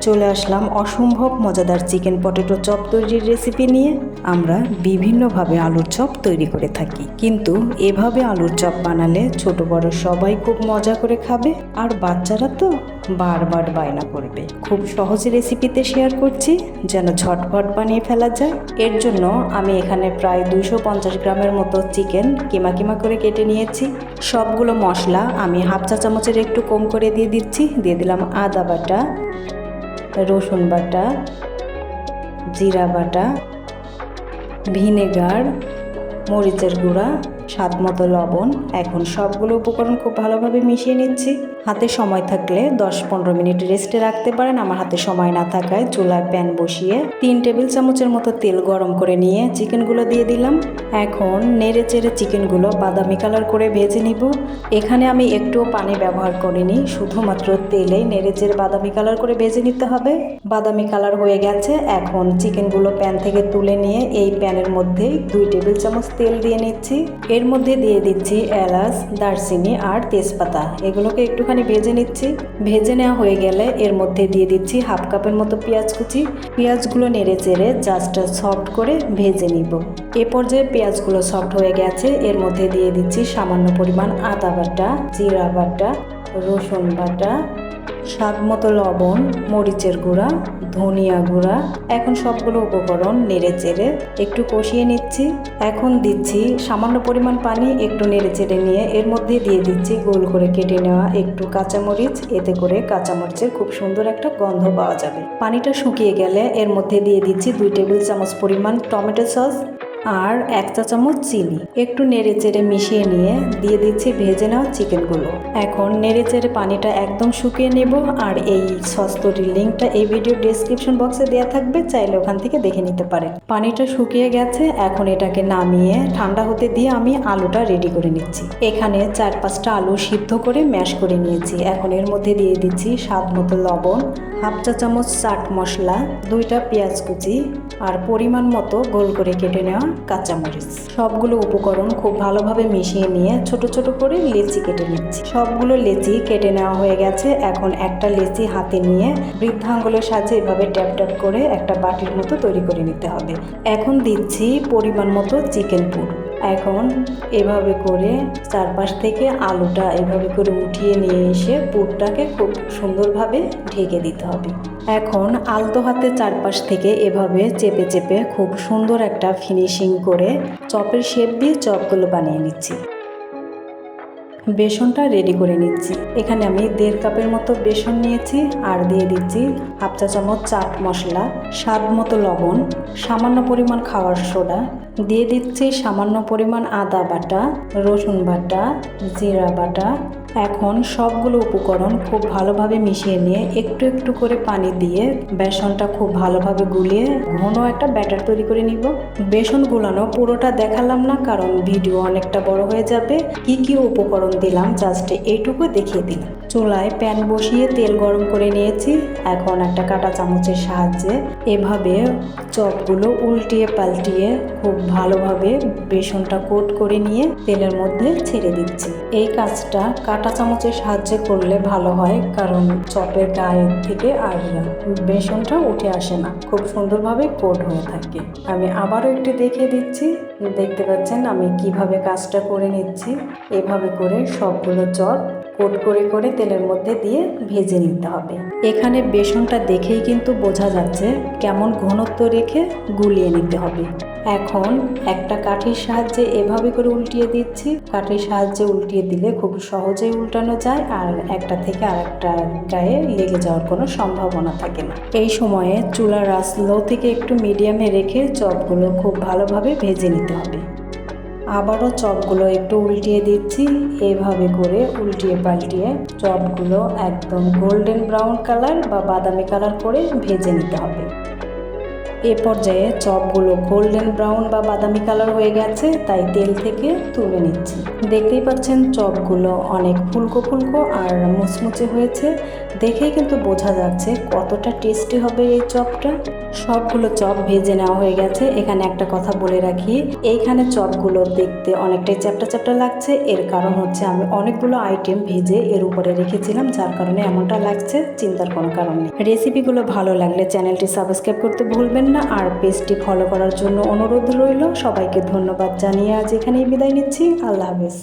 চলে আসলাম অসম্ভব মজাদার চিকেন পটেটো চপ তৈরির রেসিপি নিয়ে। আমরা বিভিন্নভাবে আলুর চপ তৈরি করে থাকি। কিন্তু এভাবে আলুর চপ বানালে ছোট বড় সবাই খুব মজা করে খাবে আর বাচ্চারা তো বারবার বায়না করবে। খুব সহজ রেসিপিতে শেয়ার করছি, যেন ঝটপট বানিয়ে ফেলা যায়। এর জন্য আমি এখানে প্রায় দুশো পঞ্চাশ গ্রামের মতো চিকেন কিমা কিমা করে কেটে নিয়েছি। সবগুলো মশলা আমি হাফ চা চামচের একটু কম করে দিয়ে দিচ্ছি। দিয়ে দিলাম আদা বাটা রসুন বাটা জিরা বাটা ভিনেগার মরিচের গুঁড়া স্বাদ মতো লবণ, এখন সবগুলো উপকরণ খুব ভালোভাবে মিশিয়ে নিচ্ছি। হাতে সময় থাকলে দশ পনেরো মিনিট রেস্টে রাখতে পারেন। আমার হাতে সময় না থাকায় চুলায় প্যান বসিয়ে তিন টেবিল চামচের মতো তেল গরম করে নিয়ে চিকেনগুলো দিয়ে দিলাম। এখন নেড়ে চেড়ে চিকেনগুলো বাদামি কালার করে ভেজে নিব। এখানে আমি একটুও পানি ব্যবহার করিনি, শুধুমাত্র তেলেই নেড়ে চেড়ে বাদামি কালার করে ভেজে নিতে হবে। বাদামি কালার হয়ে গেছে, এখন চিকেনগুলো প্যান থেকে তুলে নিয়ে এই প্যানের মধ্যেই দুই টেবিল চামচ তেল দিয়ে নিচ্ছি। এর মধ্যে দিয়ে দিচ্ছি এলাচ, দারচিনি আর তেজপাতা। এগুলোকে একটুখানি ভেজে নিচ্ছি। ভেজে নেওয়া হয়ে গেলে এর মধ্যে দিয়ে দিচ্ছি হাফ কাপের মতো পেঁয়াজ কুচি। পেঁয়াজগুলো নেড়ে চেড়ে জাস্ট সফট করে ভেজে নিব। এ পর্যায়ে পেঁয়াজগুলো সফট হয়ে গেছে। এর মধ্যে দিয়ে দিচ্ছি সামান্য পরিমাণ আদা বাটা, জিরা বাটা, রসুন বাটা স্বাদ মতো লবণ, মরিচের গুঁড়া, ধনিয়া গুঁড়া, এখন সবগুলো উপকরণ নেড়ে চেড়ে একটু কষিয়ে নিচ্ছি। এখন দিচ্ছি সামান্য পরিমাণ পানি একটু নেড়ে চেড়ে নিয়ে এর মধ্যে দিয়ে দিচ্ছি গোল করে কেটে নেওয়া একটু কাঁচামরিচ। এতে করে কাঁচামরিচের খুব সুন্দর একটা গন্ধ পাওয়া যাবে। পানিটা শুকিয়ে গেলে এর মধ্যে দিয়ে দিচ্ছি দুই টেবিল চামচ পরিমাণ টমেটো সস। আর এক চা চামচ চিনি। একটু নেড়ে চেড়ে মিশিয়ে নিয়ে দিয়ে দিচ্ছি ভেজে নেওয়া চিকেনগুলো। এখন নেড়ে চেড়ে পানিটা একদম শুকিয়ে নেব আর এই সস তৈরির লিঙ্কটা এই ভিডিও ডিসক্রিপশন বক্সে দেওয়া থাকবে, চাইলে ওখান থেকে দেখে নিতে পারেন। পানিটা শুকিয়ে গেছে, এখন এটাকে নামিয়ে ঠান্ডা হতে দিয়ে আমি আলুটা রেডি করে নিচ্ছি। এখানে চার পাঁচটা আলু সিদ্ধ করে ম্যাশ করে নিয়েছি। এখন এর মধ্যে দিয়ে দিচ্ছি স্বাদ মতো লবণ, হাফ চা চামচ চাট মশলা, দুইটা পেঁয়াজ কুচি আর পরিমাণ মতো গোল করে কেটে নেওয়া কাঁচামরিচ। সবগুলো উপকরণ খুব ভালোভাবে মিশিয়ে নিয়ে ছোট ছোট করে লেচি কেটে নিচ্ছি। সবগুলো লেচি কেটে নেওয়া হয়ে গেছে। এখন একটা লেচি হাতে নিয়ে বৃদ্ধাঙ্গুলের সাহায্যে এভাবে ট্যাপ ট্যাপ করে একটা বাটির মতো তৈরি করে নিতে হবে। এখন দিচ্ছি পরিমাণ মতো চিকেন পুর। এখন এভাবে করে চারপাশ থেকে আলুটা এভাবে করে উঠিয়ে নিয়ে এসে পুরটাকে খুব সুন্দরভাবে ঢেকে দিতে হবে। এখন আলতো হাতে চারপাশ থেকে এভাবে চেপে চেপে খুব সুন্দর একটা ফিনিশিং করে চপের শেপ দিয়ে চপগুলো বানিয়ে নিচ্ছি। বেসনটা রেডি করে নিচ্ছি। এখানে আমি দেড় কাপের মতো বেসন নিয়েছি আর দিয়ে দিচ্ছি হাফ চা চামচ চাট মশলা, স্বাদ মতো লবণ, সামান্য পরিমাণ খাওয়ার সোডা, দিয়ে দিচ্ছি সামান্য পরিমাণ আদা বাটা, রসুন বাটা, জিরা বাটা এখন সবগুলো উপকরণ খুব ভালোভাবে মিশিয়ে নিয়ে একটু একটু করে পানি দিয়ে বেসনটা খুব ভালোভাবে গুলিয়ে ঘন একটা ব্যাটার তৈরি করে নিব। বেসন গুলানো পুরোটা দেখালাম না, কারণ ভিডিও অনেকটা বড় হয়ে যাবে। কি কি উপকরণ দিলাম জাস্ট এইটুকু দেখিয়ে দিলাম। চুলায় প্যান বসিয়ে তেল গরম করে নিয়েছি। এখন একটা কাটা চামচের সাহায্যে এভাবে চপগুলো উল্টিয়ে পাল্টিয়ে খুব ভালোভাবে বেসনটা কোট করে নিয়ে তেলের মধ্যে ছেড়ে দিচ্ছি। এই কাজটা কাটা চামচের সাহায্যে করলে ভালো হয়, কারণ চপের গায়ে থেকে আর বেসনটা উঠে আসে না। খুব সুন্দরভাবে কোট হয়ে থাকে। আমি আবারও একটু দেখে দিচ্ছি। দেখতে পাচ্ছেন আমি কীভাবে কাজটা করে নিচ্ছি। এভাবে করে সবগুলো চপ কোট করে করে তেলের মধ্যে দিয়ে ভেজে নিতে হবে। এখানে বেসনটা দেখেই কিন্তু বোঝা যাচ্ছে কেমন ঘনত্ব রেখে গুলিয়ে নিতে হবে। এখন একটা কাঠির সাহায্যে এভাবে করে উল্টিয়ে দিচ্ছি। কাঠির সাহায্যে উল্টিয়ে দিলে খুব সহজেই উল্টানো যায় আর একটা থেকে আরেকটা গায়ে লেগে যাওয়ার কোনো সম্ভাবনা থাকে না। এই সময়ে চুলার রাস লো থেকে একটু মিডিয়ামে রেখে চপগুলো খুব ভালোভাবে ভেজে নিতে হবে। আবারও চপগুলো একটু উল্টিয়ে দিচ্ছি। এভাবে করে উল্টিয়ে পাল্টিয়ে চপগুলো একদম গোল্ডেন ব্রাউন কালার বা বাদামি কালার করে ভেজে নিতে হবে। এ পর্যায়ে চপগুলো গোল্ডেন ব্রাউন বা বাদামি কালার হয়ে গেছে, তাই তেল থেকে তুলে নিচ্ছি। দেখতেই পাচ্ছেন চপগুলো অনেক ফুলকো ফুলকো আর মুচমুচে হয়েছে। দেখেই কিন্তু বোঝা যাচ্ছে কতটা টেস্টি হবে এই চপটা। সবগুলো চপ ভেজে নেওয়া হয়ে গেছে। এখানে একটা কথা বলে রাখি, এইখানে চপগুলো দেখতে অনেকটাই চ্যাপটা চ্যাপটা লাগছে। এর কারণ হচ্ছে আমি অনেকগুলো আইটেম ভেজে এর উপরে রেখেছিলাম, যার কারণে এমনটা লাগছে, চিন্তার কোনো কারণ নেই। রেসিপিগুলো ভালো লাগলে চ্যানেলটি সাবস্ক্রাইব করতে ভুলবেন না, আর পেজটি ফলো করার জন্য অনুরোধ রইল। সবাইকে ধন্যবাদ জানিয়ে আজ এখানেই বিদায় নিচ্ছি। আল্লাহ হাফেজ।